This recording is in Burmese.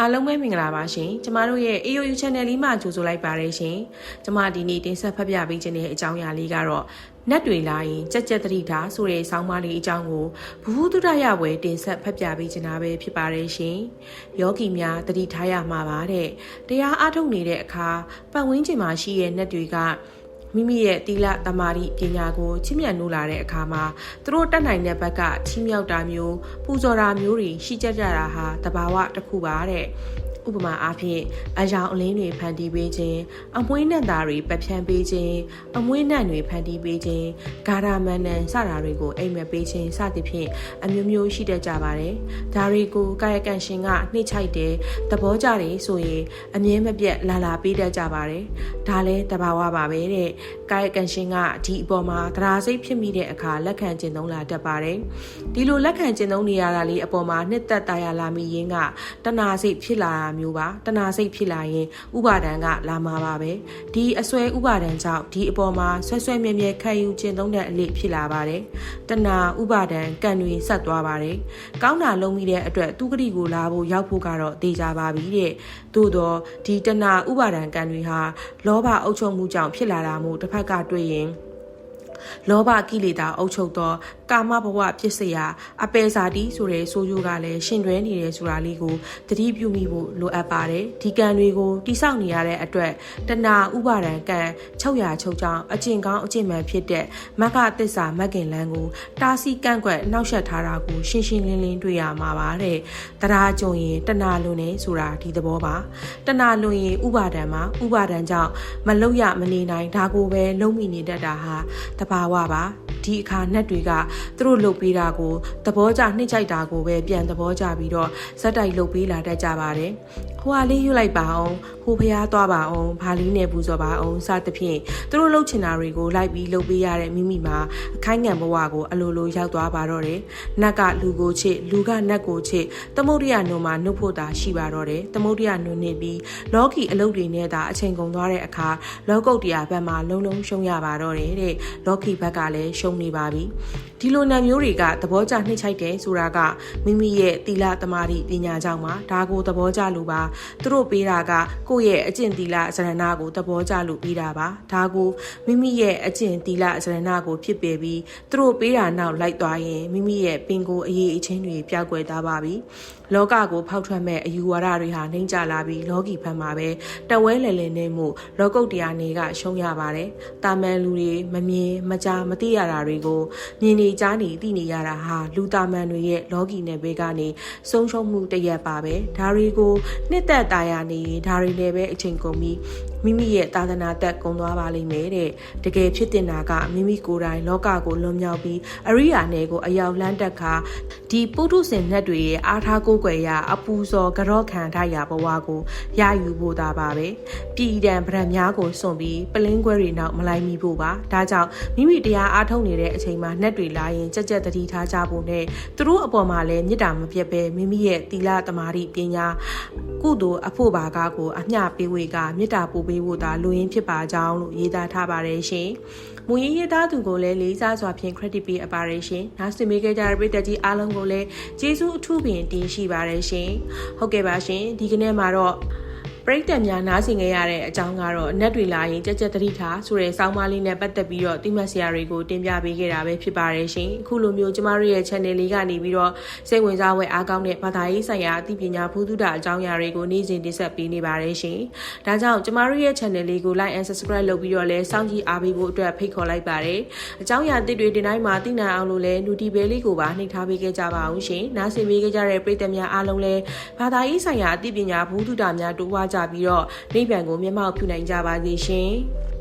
အားလုံးပဲမင်္ဂလာပါရှင်ကျမတို့ရဲ့ AOU Channel လေးမှာကြိုဆိုလိုက်ပါရရှင်ကျမဒီနေ့တင်ဆက်ဖတ်ပြပေးခြင်းတဲ့အကြောင်းအရာလေးကတော့နတ်တွေလာရင်ကြက်ကြက်တတိထားဆိုတဲ့ဆောင်းပါးလေးအကြောင်းကိုဘ ഹു တုဒရဝယ်တင်ဆက်ဖတ်ပြပေးခြင်းတာပဲဖြစ်ပါတယ်ရှင်ယောဂီများတတိထားရမှာပါတဲ့တရားအားထုတ်နေတဲ့အခါပတ်ဝန်းကျင်မှာရှိတဲ့နတ်တွေက မိမိရဲ့တီလတမာရီပညာကိုချစ်မြတ်နိုးလာတဲ့အခါမှာသူတို့တက်နိုင်တဲ့ဘက်ကချီးမြှောက်တာမျိုးပူဇော်တာမျိုးတွေရှိကြကြတာဟာတဘာဝတစ်ခုပါတဲ့ဥပမာအားဖြင့်အယောင်အလင်းတွေဖန်တီးပေးခြင်းအမွှေးနံ့သားတွေပဖြန်းပေးခြင်းအမွှေးနံ့တွေဖန်တီးပေးခြင်းဂါရမန်နန်စတာတွေကိုအိမ်မက်ပေးခြင်းစသဖြင့်အမျိုးမျိုးရှိတတ်ကြပါတယ်ဒါတွေကိုကာယကံရှင်ကနှိမ့်ချိုက်တယ်သဘောကြတယ်ဆိုရင်အမြဲမပြတ်လာလာပေးတတ်ကြပါတယ်ဒါလည်းတဘာဝပါပဲတဲ့ကာယကံရှင်ကဒီအပေါ်မှာသရာစိတ်ဖြစ်မိတဲ့အခါလက်ခံကျင့်သုံးလာတတ်ပါတယ်ဒီလိုလက်ခံကျင့်သုံးနေရတာလေးအပေါ်မှာနှစ်သက်တာယာလာမိရင်းကတဏှာစိတ်ဖြစ်လာတာမျိုးပါတဏှာစိတ်ဖြစ်လာရင်ဥပါဒံကလာမှာပါပဲဒီအစွဲဥပါဒံကြောင့်ဒီအပေါ်မှာဆွဲဆွဲမြဲမြဲခံယူကျင့်သုံးတဲ့အလေးဖြစ်လာပါတယ်တဏှာဥပါဒံကံတွေဆက်သွားပါတယ်ကောင်းတာလုံးမိတဲ့အတွက်သူဂတိကိုလာဖို့ရောက်ဖို့ကတော့တေချာပါပြီတဲ့သို့တော့ဒီတဏှာဥပါဒံကံတွေဟာလောဘအုပ်ချုပ်မှုကြောင့်ဖြစ်လာတာမို့တစ်ဖက်ကတွေ့ရင်လောဘကိလေသာအုပ်ချုပ်သော ကာမဘဝပြစ်စရာအပယ်စာတီးဆိုတဲ့ဆိုရိုးကလည်းရှင်တွဲနေတယ်ဆိုတာလေးကိုသတိပြုမိဖို့လိုအပ်ပါတယ်ဒီကံတွေကိုတိဆောက်နေရတဲ့အတွက်တဏှာဥပါဒံကံ600ချုပ်ကြောင့်အကျင့်ကောင်းအကျင့်မှန်ဖြစ်တဲ့မကသစ္စာမကင်လန်းကိုတားဆီးကန့်ကွက်နှောက်ယှက်ထားတာကိုရှင်းရှင်းလင်းလင်းတွေ့ရမှာပါတဲ့တရားကြုံရင်တဏှာလွန်နေဆိုတာဒီသဘောပါတဏှာလွန်ရင်ဥပါဒံမှာဥပါဒံကြောင့်မလုံရမနေနိုင်ဒါကိုပဲလုံးမိနေတတ်တာဟာတဘာဝပါ ဒီအခါနှက်တွေကသူတို့လှုပ်ပေးတာကိုသဘောကျနှိမ့်ချိုက်တာကိုပဲပြန်သဘောကျပြီးတော့ဇက်တိုက်လှုပ်ပေးလာတတ်ကြပါတယ်ဟိုဟာလေးယူလိုက်ပါအောင်ဟိုဖျားသွားပါအောင်ဘာလီနဲ့ပူဇော်ပါအောင်စသဖြင့်သူတို့လှုပ်ချင်တာတွေကိုလိုက်ပြီးလှုပ်ပေးရတဲ့မိမိမှာအခိုင်းငံဘဝကိုအလိုလိုရောက်သွားပါတော့တယ်နတ်ကလူကိုချစ်လူကနတ်ကိုချစ်သမုဒ္ဒရာနုံမှာနှုတ်ဖို့တာရှိပါတော့တယ်သမုဒ္ဒရာနုံနေပြီးလောကီအလုပ်တွေနဲ့သာအချိန်ကုန်သွားတဲ့အခါလောကုတ်တရားဘက်မှာလုံးလုံးရှုံးရပါတော့တယ်တဲ့လောကီဘက်ကလည်းရှုံးနေပါပြီဒီလိုနံမျိုးတွေကသဘောကျနှိမ့်ချိုက်တယ်ဆိုတာကမိမိရဲ့သီလသမာဓိပညာကြောင့်ပါဒါကိုသဘောကျလို့ပါသူတို့ပေးတာကကိုယ့်ရဲ့အကျင့်သီလစရဏကိုသဘောကျလို့ပေးတာပါဒါကိုမိမိရဲ့အကျင့်သီလစရဏကိုဖြစ်ပေပြီးသူတို့ပေးတာနောက်လိုက်သွားရင်မိမိရဲ့ပင်ကိုအရေးအချင်းတွေပျောက်ကွယ်သွားပါပြီလောကကိုဖောက်ထွက်မဲ့အယူဝါဒတွေဟာနှိမ့်ကြလာပြီးလောကီဘက်မှာပဲတဝဲလဲလဲနေမှုလောကုတ်တရားနေကရှုံးရပါတယ်တာမန်လူတွေမမြင်မကြားမသိရတာတွေကိုမြင်နေကြားနေသိနေရတာဟာလူတာမန်တွေရဲ့လောကီနယ်ဘေးကနေဆုံးရှုံးမှုတရက်ပါပဲဒါတွေကိုနှစ်သက်တာယာနေရင်ဒါတွေလည်းပဲအချိန်ကုန်ပြီးမိမိရဲ့သာသနာတက်ကုံသွားပါလိမ့်မယ်တဲ့တကယ်ဖြစ်တင်တာကမိမိကိုယ်တိုင်လောကကိုလွန်မြောက်ပြီးအရိယာနယ်ကိုအရောက်လန်းတက်ခါဒီပုထုဇဉ်နှက်တွေရဲ့အားထားကိုးကွယ်ရာအပူစော်ကြော့ခံထရာဘဝကိုရယူဖို့တာပါပဲပြည်တံဗရံများကိုစွန့်ပြီးပလင်းခွဲတွေနောက်မလိုက်မိဖို့ပါဒါကြောင့်မိမိတရားအားထုတ်နေတဲ့အချိန်မှာနှက်တွေလာရင်ကြက်ကြက်တတိထားကြဖို့နဲ့သူတို့အပေါ်မှာလည်းမေတ္တာမပြတ်ပဲမိမိရဲ့သီလသမာဓိပညာကုသိုလ်အဖို့ပါကားကိုအမျှပေးဝေကမေတ္တာပို့ပေးဖို့သာလူရင်းဖြစ်ပါကြောင်းလို့ရေးသားထားပါတယ်ရှင်။မူရင်းရေးသားသူကိုလည်းလေးစားစွာဖြင့် credit ပေးအပ်ပါတယ်ရှင်။နောက်ဆွေးနွေးခဲ့ကြတဲ့ပြည်သက်ကြီးအားလုံးကိုလည်းကျေးဇူးအထူးပင်တင်ရှိပါတယ်ရှင်။ဟုတ်ကဲ့ပါရှင်။ဒီကနေ့မှာတော့ ပရိသတ်များနားဆင်ခဲ့ရတဲ့အကြောင်းကတော့နက်တွေလာရင်ကြက်ကြက်တတိထားဆိုတဲ့စောင်းမလေးနဲ့ပတ်သက်ပြီးတော့တိမတ်ဆရာတွေကိုတင်ပြပေးခဲ့တာပဲဖြစ်ပါတယ်ရှင်။အခုလိုမျိုးကျမတို့ရဲ့ channel လေးကနေပြီးတော့စိတ်ဝင်စားဖွယ်အားကောင်းတဲ့ဘာသာရေးဆိုင်ရာအသိပညာဘုဒ္ဓတာအကြောင်းအရာတွေကိုနေ့စဉ်တင်ဆက်ပေးနေပါတယ်ရှင်။ဒါကြောင့်ကျမတို့ရဲ့ channel လေးကို like and subscribe လုပ်ပြီးတော့လည်းစောင့်ကြည့်အားပေးဖို့အတွက်ဖိတ်ခေါ်လိုက်ပါတယ်။အကြောင်းအရာသစ်တွေတင်တိုင်းမှာသိနိုင်အောင်လို့လည်း notification လေးကိုပါနှိပ်ထားပေးခဲ့ကြပါအောင်ရှင်။နားဆင်ပေးခဲ့ကြတဲ့ပရိသတ်များအားလုံးလည်းဘာသာရေးဆိုင်ရာအသိပညာဘုဒ္ဓတာများတိုးဝါကြပြီးတော့နိဗ္ဗာန်ကိုမျက်မှောက်ပြုနိုင်ကြပါစေရှင်။